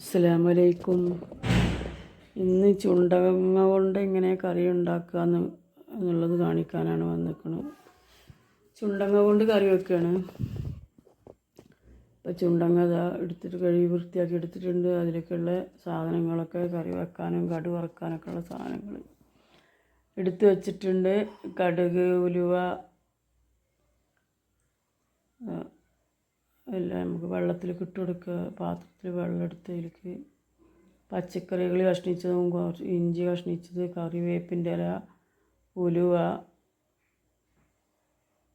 അസ്സലാമലൈക്കും. ഇന്ന് ചുണ്ടങ്ങ കൊണ്ട് എങ്ങനെ കറി ഉണ്ടാക്കുക എന്ന് എന്നുള്ളത് കാണിക്കാനാണ് വന്നിരിക്കുന്നത് ചുണ്ടങ്ങ കൊണ്ട് കറി വെക്കുകയാണ് ഇപ്പോൾ ചുണ്ടങ്ങ എടുത്തിട്ട് കഴുകി വൃത്തിയാക്കി എടുത്തിട്ടുണ്ട്. അതിലേക്കുള്ള സാധനങ്ങളൊക്കെ കറി വെക്കാനും കടു വറക്കാനൊക്കെ ഉള്ള സാധനങ്ങൾ എടുത്തു വച്ചിട്ടുണ്ട്. കടുക് ഉലുവ എല്ലാം നമുക്ക് വെള്ളത്തിൽ ഇട്ട് കൊടുക്കുക പാത്രത്തിൽ വെള്ളം എടുത്ത് അതിലേക്ക് പച്ചക്കറികൾ കഷ്ണിച്ചതും കുറച്ച് ഇഞ്ചി കഷ്ണിച്ചത് കറിവേപ്പിന്റെ ഇല ഉലുവ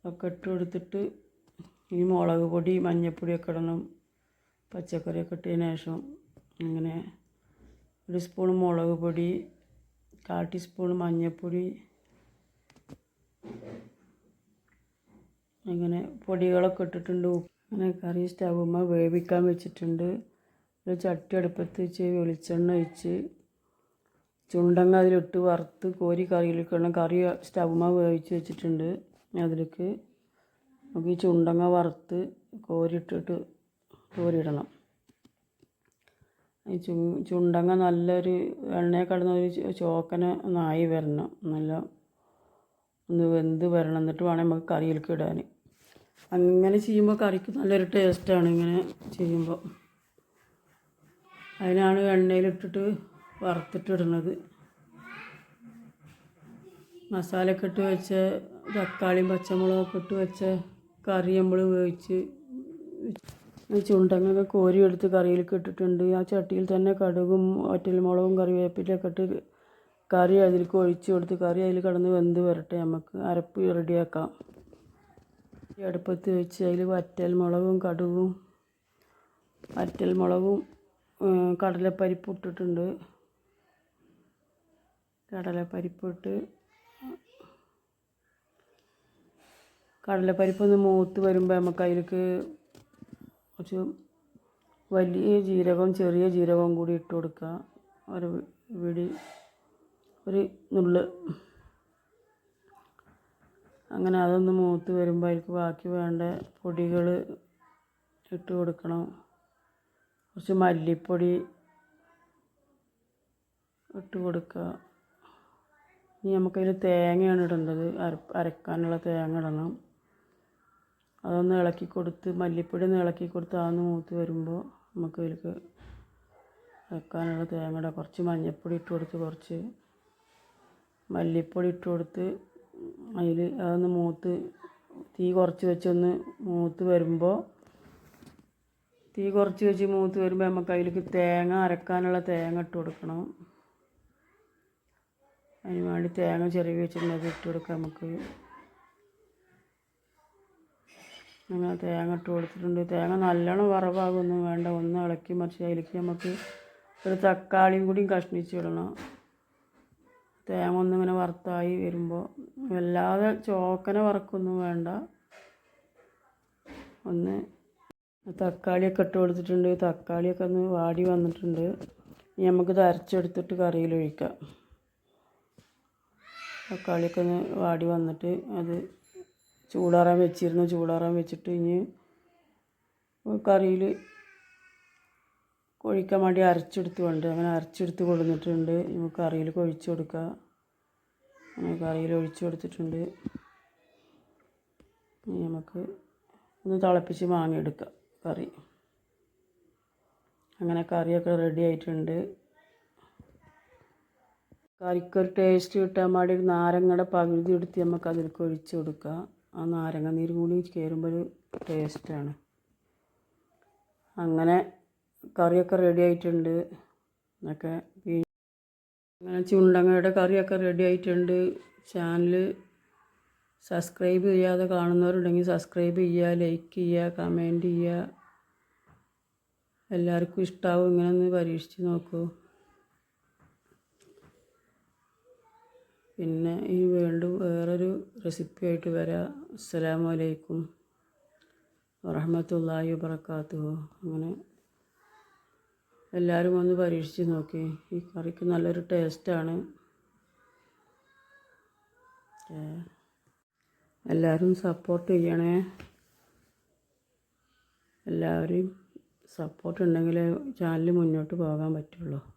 ഒക്കെ ഇട്ട് കൊടുത്തിട്ട് ഈ മുളക് പൊടി മഞ്ഞൾപ്പൊടിയൊക്കെ ഇടണം. പച്ചക്കറിയൊക്കെ ഇട്ടതിന് ശേഷം അങ്ങനെ ഒരു സ്പൂൺ മുളക് പൊടി കാൽ ടീസ്പൂൺ മഞ്ഞൾപ്പൊടി അങ്ങനെ പൊടികളൊക്കെ ഇട്ടിട്ടുണ്ട്. അങ്ങനെ കറി സ്റ്റൗമ്മ വേവിക്കാൻ വെച്ചിട്ടുണ്ട്. ഒരു ചട്ടി അടുപ്പത്ത് വെച്ച് വെളിച്ചെണ്ണ ഒഴിച്ച് ചുണ്ടങ്ങ അതിലിട്ട് വറുത്ത് കോരി കറിയിലേക്കുള്ള കറി സ്റ്റൗമ്മ വേവിച്ച് വെച്ചിട്ടുണ്ട് അതിലേക്ക്. നമുക്ക് ഈ ചുണ്ടങ്ങ വറുത്ത് കോരിട്ടിട്ട് കോരിയിടണം. ഈ ചു ചുണ്ടങ്ങ നല്ലൊരു എണ്ണയെ കടന്ന ഒരു ചോക്കന നായി വരണം. നല്ല ഒന്ന് വെന്ത് വരണം. എന്നിട്ട് വേണം നമുക്ക് കറിയിലേക്ക് ഇടാൻ അങ്ങനെ ചെയ്യുമ്പോൾ കറിക്ക് നല്ലൊരു ടേസ്റ്റാണ് ഇങ്ങനെ ചെയ്യുമ്പോൾ അതിനാണ് എണ്ണയിലിട്ടിട്ട് വറുത്തിട്ടിടുന്നത് മസാലയൊക്കെ ഇട്ട് വെച്ച തക്കാളിയും പച്ചമുളകൊക്കെ ഇട്ട് വെച്ച കറി നമ്മൾ വേവിച്ച് ചുണ്ടങ്ങൊക്കെ കോരി എടുത്ത് കറിയിലേക്ക് ഇട്ടിട്ടുണ്ട്. ആ ചട്ടിയിൽ തന്നെ കടുകും ഒറ്റൽമുളകും കറിവേപ്പിലൊക്കെ ഇട്ട് കറി അതിലേക്ക് ഒഴിച്ച് കൊടുത്ത് കറി അതിൽ കിടന്ന് വെന്ത് വരട്ടെ. നമുക്ക് അരപ്പ് റെഡിയാക്കാം. ഈ അടുപ്പത്ത് വെച്ച് അതിൽ വറ്റൽ മുളകും കടുകും വറ്റൽ മുളകും കടലപ്പരിപ്പ് ഇട്ടിട്ടുണ്ട്. കടലപ്പരിപ്പ് ഇട്ട് കടലപ്പരിപ്പ് ഒന്ന് മൂത്ത് വരുമ്പോൾ നമുക്ക് അതിലേക്ക് കുറച്ച് വലിയ ജീരകം ചെറിയ ജീരകവും കൂടി ഇട്ട് കൊടുക്കുക ഒരു പിടി ഒരു നുള്ള് അങ്ങനെ അതൊന്ന് മൂത്ത് വരുമ്പോൾ അതിലേക്ക് ബാക്കി വേണ്ട പൊടികൾ ഇട്ട് കൊടുക്കണം. കുറച്ച് മല്ലിപ്പൊടി ഇട്ട് കൊടുക്കുക ഇനി നമുക്കതിൽ തേങ്ങയാണ് ഇടേണ്ടത്. അര അരക്കാനുള്ള തേങ്ങ ഇടണം. അതൊന്ന് ഇളക്കി കൊടുത്ത് മല്ലിപ്പൊടി ഒന്ന് ഇളക്കി കൊടുത്ത് അതൊന്ന് മൂത്ത് വരുമ്പോൾ നമുക്ക് അതിലേക്ക് വെക്കാനുള്ള തേങ്ങ ഇടാം. കുറച്ച് മഞ്ഞൾപ്പൊടി ഇട്ട് കൊടുത്ത് കുറച്ച് മല്ലിപ്പൊടി ഇട്ട് കൊടുത്ത് അതിൽ അതൊന്ന് മൂത്ത് തീ കുറച്ച് വെച്ചൊന്ന് മൂത്ത് വരുമ്പോൾ തീ കുറച്ച് വെച്ച് മൂത്ത് വരുമ്പോൾ നമുക്ക് അതിലേക്ക് തേങ്ങ അരക്കാനുള്ള തേങ്ങ ഇട്ട് കൊടുക്കണം. അതിന് വേണ്ടി തേങ്ങ ചെറിയ വെച്ചിട്ടുണ്ട് അത് ഇട്ട് കൊടുക്കാം നമുക്ക്. അങ്ങനെ തേങ്ങ ഇട്ട് കൊടുത്തിട്ടുണ്ട്. തേങ്ങ നല്ലോണം വറവാകൊന്നും വേണ്ട. ഒന്ന് ഇളക്കി മറിച്ച് അതിലേക്ക് നമുക്ക് ഒരു തക്കാളിയും കൂടി കഷ്ണിച്ച് ഇടണം. തേങ്ങ ഒന്നിങ്ങനെ വറുത്തായി വരുമ്പോൾ വല്ലാതെ ചോക്കനെ വറക്കൊന്നും വേണ്ട. ഒന്ന് തക്കാളിയൊക്കെ ഇട്ട് കൊടുത്തിട്ടുണ്ട്. തക്കാളിയൊക്കെ ഒന്ന് വാടി വന്നിട്ടുണ്ട്. ഇനി നമുക്കിത് അരച്ചെടുത്തിട്ട് കറിയിൽ ഒഴിക്കാം. തക്കാളിയൊക്കെ ഒന്ന് വാടി വന്നിട്ട് അത് ചൂടാറാൻ വെച്ചിരുന്നു. ചൂടാറാൻ വെച്ചിട്ട് ഇനി കറിയിൽ കൊഴിക്കാൻ വേണ്ടി അരച്ചെടുത്ത് വേണ്ട അങ്ങനെ അരച്ചെടുത്ത് കൊടുത്തിട്ടുണ്ട് നമുക്ക് കറിയിൽ കൊഴിച്ച് കൊടുക്കാം. അങ്ങനെ കറിയിൽ ഒഴിച്ച് കൊടുത്തിട്ടുണ്ട്. ഇനി നമുക്ക് ഒന്ന് തിളപ്പിച്ച് വാങ്ങിയെടുക്കാം കറി. അങ്ങനെ കറിയൊക്കെ റെഡി ആയിട്ടുണ്ട്. കറിക്കൊരു ടേസ്റ്റ് കിട്ടാൻ വേണ്ടി ഒരു നാരങ്ങയുടെ പകുതി എടുത്ത് നമുക്ക് അതിലേക്ക് ഒഴിച്ച് കൊടുക്കാം. ആ നാരങ്ങ നീര് കൂടി കയറുമ്പോൾ ഒരു ടേസ്റ്റാണ് അങ്ങനെ കറിയൊക്കെ റെഡി ആയിട്ടുണ്ട്. എന്നൊക്കെ അങ്ങനെ ചുണ്ടങ്ങയുടെ കറിയൊക്കെ റെഡി ആയിട്ടുണ്ട്. ചാനൽ സബ്സ്ക്രൈബ് ചെയ്യാതെ കാണുന്നവരുണ്ടെങ്കിൽ സബ്സ്ക്രൈബ് ചെയ്യുക ലൈക്ക് ചെയ്യുക കമന്റ് ചെയ്യുക എല്ലാവർക്കും ഇഷ്ടമാവും ഇങ്ങനെ ഒന്ന് പരീക്ഷിച്ച് നോക്കൂ. പിന്നെ ഈ വീണ്ടും വേറൊരു റെസിപ്പിയായിട്ട് വരാം. അസ്സലാമു അലൈക്കും വറഹമത്തല്ലാഹി വബർക്കാത്തു അങ്ങനെ എല്ലാവരും ഒന്ന് പരീക്ഷിച്ച് നോക്കി. ഈ കറിക്ക് നല്ലൊരു ടേസ്റ്റാണ് എല്ലാവരും സപ്പോർട്ട് ചെയ്യണേ. എല്ലാവരെയും സപ്പോർട്ട് ഉണ്ടെങ്കിലേ ചാനൽ മുന്നോട്ട് പോകാൻ പറ്റുള്ളൂ.